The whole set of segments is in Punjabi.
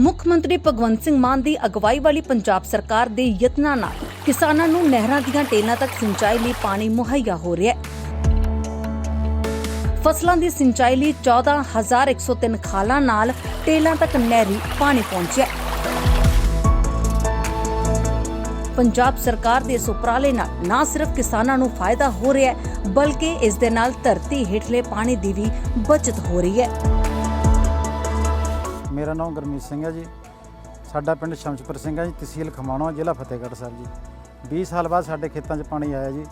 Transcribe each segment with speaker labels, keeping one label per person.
Speaker 1: ਮੁੱਖ ਮੰਤਰੀ ਭਗਵੰਤ ਸਿੰਘ ਮਾਨ ਦੀ ਅਗਵਾਈ ਵਾਲੀ ਪੰਜਾਬ ਸਰਕਾਰ ਦੇ ਯਤਨਾਂ ਨਾਲ ਕਿਸਾਨਾਂ ਨੂੰ ਨਹਿਰਾਂ ਦੀਆਂ ਟੇਲਾਂ ਤੱਕ ਸਿੰਚਾਈ ਲਈ ਪਾਣੀ ਮੁਹੱਈਆ ਹੋ ਰਿਹਾ ਹੈ। ਫਸਲਾਂ ਦੀ ਸਿੰਚਾਈ ਲਈ 14103 ਖਾਲਾਂ ਨਾਲ ਟੇਲਾਂ ਤੱਕ ਨਹਿਰੀ ਪਾਣੀ ਪਹੁੰਚਿਆ ਪੰਜਾਬ ਸਰਕਾਰ ਦੇ ਇਸ ਉਪਰਾਲੇ ਨਾਲ ਨਾ ਸਿਰਫ ਕਿਸਾਨਾਂ ਨੂੰ ਫਾਇਦਾ ਹੋ ਰਿਹਾ ਹੈ, ਬਲਕਿ ਇਸ ਦੇ ਨਾਲ ਧਰਤੀ ਹੇਠਲੇ ਪਾਣੀ ਦੀ ਵੀ ਬਚਤ ਹੋ ਰਹੀ ਹੈ।
Speaker 2: ਮੇਰਾ ਨਾਮ ਗੁਰਮੀਤ ਸਿੰਘ ਹੈ ਜੀ। ਸਾਡਾ ਪਿੰਡ ਸ਼ਮਸ਼ਪੁਰ ਸਿੰਘ ਹੈ ਜੀ ਤਹਿਸੀਲ ਖਮਾਣੋ ਜ਼ਿਲ੍ਹਾ ਫਤਿਹਗੜ੍ਹ ਸਾਹਿਬ ਜੀ। 20 ਸਾਲ ਬਾਅਦ ਸਾਡੇ ਖੇਤਾਂ 'ਚ ਪਾਣੀ ਆਇਆ ਜੀ।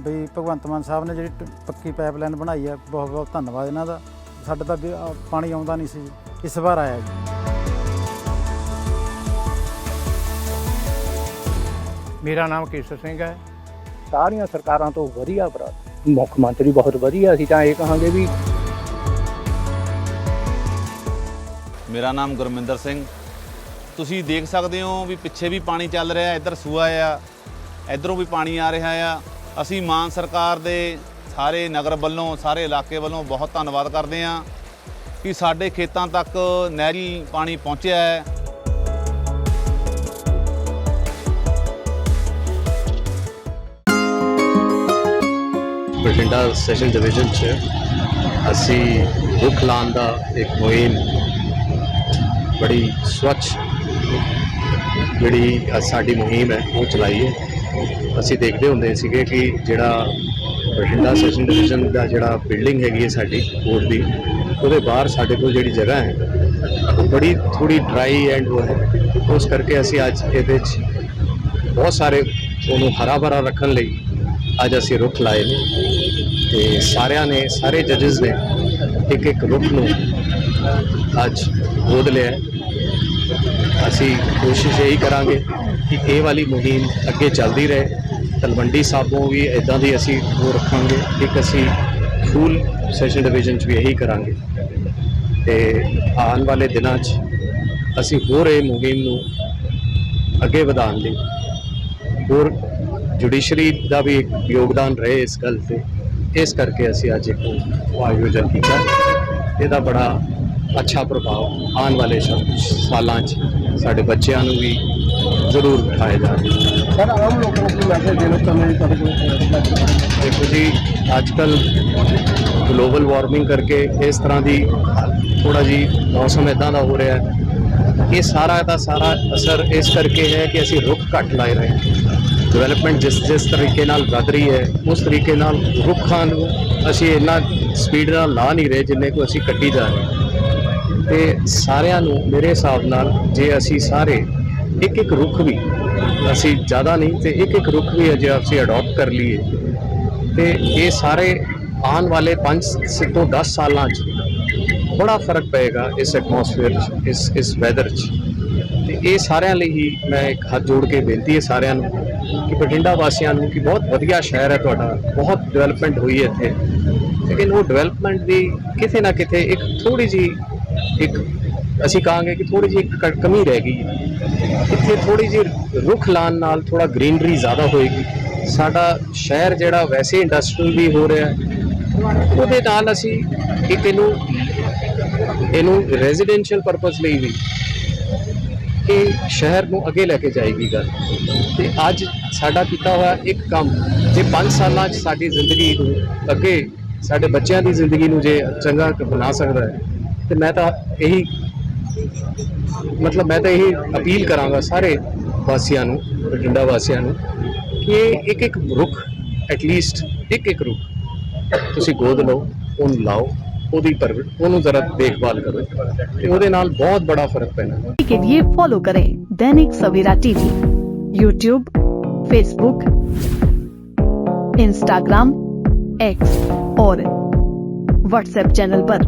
Speaker 2: ਬਈ ਭਗਵੰਤ ਮਾਨ ਸਾਹਿਬ ਨੇ ਜਿਹੜੀ ਟ- ਪੱਕੀ ਪਾਈਪਲਾਈਨ ਬਣਾਈ ਹੈ ਬਹੁਤ ਬਹੁਤ ਧੰਨਵਾਦ ਇਹਨਾਂ ਦਾ। ਸਾਡਾ ਤਾਂ ਵੀ, ਪਾਣੀ ਆਉਂਦਾ ਨਹੀਂ ਸੀ ਜੀ ਇਸ ਵਾਰ ਆਇਆ ਜੀ।
Speaker 3: ਮੇਰਾ ਨਾਮ ਕੇਸਰ ਸਿੰਘ ਹੈ।
Speaker 4: ਸਾਰੀਆਂ ਸਰਕਾਰਾਂ ਤੋਂ ਵਧੀਆ ਉਪਰਾਲਾ ਮੁੱਖ ਮੰਤਰੀ ਬਹੁਤ ਵਧੀਆ ਅਸੀਂ ਤਾਂ ਇਹ ਕਹਾਂਗੇ ਵੀ
Speaker 5: ਮੇਰਾ ਨਾਮ ਗੁਰਮਿੰਦਰ ਸਿੰਘ। ਤੁਸੀਂ ਦੇਖ ਸਕਦੇ ਹੋ ਵੀ ਪਿੱਛੇ ਵੀ ਪਾਣੀ ਚੱਲ ਰਿਹਾ, ਇੱਧਰ ਸੂਆ ਆ, ਇੱਧਰੋਂ ਵੀ ਪਾਣੀ ਆ ਰਿਹਾ ਆ। ਅਸੀਂ ਮਾਨ ਸਰਕਾਰ ਦੇ ਸਾਰੇ ਨਗਰ ਵੱਲੋਂ, ਸਾਰੇ ਇਲਾਕੇ ਵੱਲੋਂ ਬਹੁਤ ਧੰਨਵਾਦ ਕਰਦੇ ਹਾਂ ਕਿ ਸਾਡੇ ਖੇਤਾਂ ਤੱਕ ਨਹਿਰੀ ਪਾਣੀ ਪਹੁੰਚਿਆ ਹੈ।
Speaker 6: ਬਠਿੰਡਾ ਸੈਸ਼ਨ ਡਿਵੀਜ਼ਨ 'ਚ ਅਸੀਂ ਰੁੱਖ ਲਾਉਣ ਦਾ ਇੱਕ ਮੁਹਿੰਮ ਬੜੀ ਸਵੱਛ ਜਿਹੜੀ ਸਾਡੀ ਮੁਹਿੰਮ ਹੈ ਉਹ ਚਲਾਈ ਹੈ। ਅਸੀਂ ਦੇਖਦੇ ਹੁੰਦੇ ਸੀਗੇ ਕਿ ਜਿਹੜਾ ਬਠਿੰਡਾ ਸੈਸ਼ਨ ਡਿਵੀਜ਼ਨ ਦਾ ਜਿਹੜਾ ਬਿਲਡਿੰਗ ਹੈਗੀ ਹੈ ਸਾਡੀ ਕੋਰਟ ਦੀ ਉਹਦੇ ਬਾਹਰ ਸਾਡੇ ਕੋਲ ਜਿਹੜੀ ਜਗ੍ਹਾ ਹੈ ਉਹ ਬੜੀ ਥੋੜੀ ਡਰਾਈ ਐਂਡ ਉਹ ਹੈ। ਉਸ ਕਰਕੇ ਅਸੀਂ ਅੱਜ ਇਹਦੇ 'ਚ ਬਹੁਤ ਸਾਰੇ ਉਹਨੂੰ ਹਰਾ ਭਰਾ ਰੱਖਣ ਲਈ ਅੱਜ ਅਸੀਂ ਰੁੱਖ ਲਾਏ ਨੇ। ਤੇ ਸਾਰਿਆਂ ਨੇ ਸਾਰੇ ਜੱਜਸ ਨੇ ਇੱਕ ਇੱਕ ਰੁੱਖ ਨੂੰ ਅੱਜ ਗੋਦ ਲਿਆ। ਅਸੀਂ ਕੋਸ਼ਿਸ਼ ਇਹੀ ਕਰਾਂਗੇ ਕਿ ਇਹ ਵਾਲੀ ਮੁਹਿੰਮ ਅੱਗੇ ਚੱਲਦੀ ਰਹੇ। ਤਲਵੰਡੀ ਸਾਬੋਂ ਵੀ ਇਦਾਂ ਦੀ ਅਸੀਂ ਉਹ ਰੱਖਾਂਗੇ। ਇੱਕ ਅਸੀਂ ਸਕੂਲ ਸੈਸ਼ਨ ਡਿਵੀਜ਼ਨ 'ਚ ਵੀ ਇਹੀ ਕਰਾਂਗੇ। ਤੇ ਆਉਣ ਵਾਲੇ ਦਿਨਾਂ 'ਚ ਅਸੀਂ ਹੋਰ ਇਹ ਮੁਹਿੰਮ ਨੂੰ ਅੱਗੇ ਵਧਾਉਣ ਲਈ ਹੋਰ ਜੁਡੀਸ਼ਰੀ ਦਾ ਵੀ ਇੱਕ ਯੋਗਦਾਨ ਰਹੇ ਇਸ ਗੱਲ ਤੇ। ਇਸ ਕਰਕੇ ਅਸੀਂ ਅੱਜ ਇੱਕ ਆਯੋਜਨ ਕੀਤਾ। ਇਹਦਾ ਬੜਾ ਅੱਛਾ ਪ੍ਰਭਾਵ ਆਉਣ ਵਾਲੇ ਸਾਲਾਂ 'ਚ ਸਾਡੇ ਬੱਚਿਆਂ ਨੂੰ ਵੀ ਜ਼ਰੂਰ ਉਠਾਏ ਜਾਣਗੇ
Speaker 4: ਸਰ ਆਮ ਲੋਕਾਂ ਨੂੰ ਮੈਸੇਜ ਦੇਣਾ ਚਾਹੁੰਦੇ ਜੀ ਤੁਹਾਡੇ ਕੋਲ
Speaker 6: ਦੇਖੋ ਜੀ ਅੱਜ ਕੱਲ ਗਲੋਬਲ ਵਾਰਮਿੰਗ ਕਰਕੇ ਇਸ ਤਰ੍ਹਾਂ ਦੀ ਥੋੜਾ ਜੀ ਮੌਸਮ ਇਦਾਂ ਦਾ ਹੋ ਰਿਹਾ ਹੈ। ਇਹ ਸਾਰਾ ਦਾ ਸਾਰਾ ਅਸਰ ਇਸ ਕਰਕੇ ਹੈ ਕਿ ਅਸੀਂ ਰੁੱਖ ਘੱਟ ਲਾਏ ਰਹੇ ਹਾਂ। ਡਿਵੈਲਪਮੈਂਟ ਜਿਸ ਜਿਸ ਤਰੀਕੇ ਨਾਲ ਵੱਧ ਰਹੀ ਹੈ ਉਸ ਤਰੀਕੇ ਨਾਲ ਰੁੱਖਾਂ ਨੂੰ ਅਸੀਂ ਇੰਨਾ ਸਪੀਡ ਨਾਲ ਲਾ ਨਹੀਂ ਰਹੇ ਜਿੰਨੇ ਕੋ ਅਸੀਂ ਕੱਟੀ ਜਾ ਰਹੇ ਹਾਂ। ਤੇ ਸਾਰਿਆਂ ਨੂੰ ਮੇਰੇ ਹਿਸਾਬ ਨਾਲ ਜੇ ਅਸੀਂ ਸਾਰੇ ਇੱਕ ਇੱਕ ਰੁੱਖ ਵੀ ਅਸੀਂ ਜ਼ਿਆਦਾ ਨਹੀਂ ਤੇ ਇੱਕ ਇੱਕ ਰੁੱਖ ਵੀ ਅਜੇ ਅਸੀਂ ਅਡਾਪਟ ਕਰ ਲਈਏ, ਤੇ ਇਹ ਸਾਰੇ ਆਉਣ ਵਾਲੇ 5 ਤੋਂ 10 ਸਾਲਾਂ 'ਚ ਬੜਾ ਫ਼ਰਕ ਪਏਗਾ ਇਸ ਐਟਮੋਸਫੇਅਰ 'ਚ, ਇਸ ਇਸ ਵੈਦਰ 'ਚ। ਤੇ ਇਹ ਸਾਰਿਆਂ ਲਈ ਹੀ ਮੈਂ ਇੱਕ ਹੱਥ ਜੋੜ ਕੇ ਬੇਨਤੀ ਹੈ ਸਾਰਿਆਂ ਨੂੰ ਕਿ ਬਠਿੰਡਾ ਵਾਸੀਆਂ ਨੂੰ ਕਿ ਬਹੁਤ ਵਧੀਆ ਸ਼ਹਿਰ ਹੈ ਤੁਹਾਡਾ, ਬਹੁਤ ਡਿਵੈਲਪਮੈਂਟ ਹੋਈ ਹੈ ਇੱਥੇ। ਲੇਕਿਨ ਉਹ ਡਿਵੈਲਪਮੈਂਟ ਦੀ ਕਿਤੇ ਨਾ ਕਿਤੇ ਇੱਕ ਥੋੜੀ ਜੀ ਇੱਕ ਅਸੀਂ ਕਹਾਂਗੇ ਕਿ ਥੋੜੀ ਜਿਹੀ ਇੱਕ ਕਮੀ ਰਹਿ ਗਈ ਇੱਥੇ ਥੋੜੀ ਜਿਹੀ ਰੁੱਖ ਲਾਉਣ ਨਾਲ ਥੋੜਾ ਗ੍ਰੀਨਰੀ ਜ਼ਿਆਦਾ ਹੋਏਗੀ। ਸਾਡਾ ਸ਼ਹਿਰ ਜਿਹੜਾ ਵੈਸੇ ਇੰਡਸਟਰੀਅਲ ਵੀ ਹੋ ਰਿਹਾ ਉਹਦੇ ਨਾਲ ਅਸੀਂ ਇੱਕ ਇਹਨੂੰ ਇਹਨੂੰ ਰੈਜ਼ੀਡੈਂਸ਼ੀਅਲ ਪਰਪਸ ਲਈ ਵੀ ਇਹ ਸ਼ਹਿਰ ਨੂੰ ਅੱਗੇ ਲੈ ਕੇ ਜਾਏਗੀ ਗੱਲ। ਤੇ ਅੱਜ ਸਾਡਾ ਕੀਤਾ ਹੋਇਆ ਇੱਕ ਕੰਮ, ਜੇ 5 ਸਾਲਾਂ 'ਚ ਸਾਡੀ ਜ਼ਿੰਦਗੀ ਨੂੰ ਅੱਗੇ ਸਾਡੇ ਬੱਚਿਆਂ ਦੀ ਜ਼ਿੰਦਗੀ ਨੂੰ ਜੇ ਚੰਗਾ ਬਣਾ ਸਕਦਾ ਹੈ ਤੇ ਮੈਂ ਤਾਂ ਇਹੀ ਮਤਲਬ ਮੈਂ ਤਾਂ ਇਹੀ ਅਪੀਲ ਕਰਾਂਗਾ ਸਾਰੇ ਵਾਸੀਆਂ ਨੂੰ ਬਠਿੰਡਾ ਵਾਸੀਆਂ ਨੂੰ ਕਿ ਇੱਕ ਇੱਕ ਰੁੱਖ ਐਟਲੀਸਟ ਇੱਕ ਇੱਕ ਰੁੱਖ ਤੁਸੀਂ ਗੋਦ ਲਓ ਉਹਨੂੰ ਲਾਓ ਉਹਦੀ ਪਰ ਉਹਨੂੰ ਜ਼ਰਾ ਦੇਖਭਾਲ ਕਰੋ ਤੇ ਉਹਦੇ ਨਾਲ ਬਹੁਤ ਬੜਾ ਫਰਕ ਪੈਣਾ
Speaker 7: के लिए फॉलो करें Dainik Savera TV YouTube Facebook Instagram X और व्हाट्सएप चैनल पर।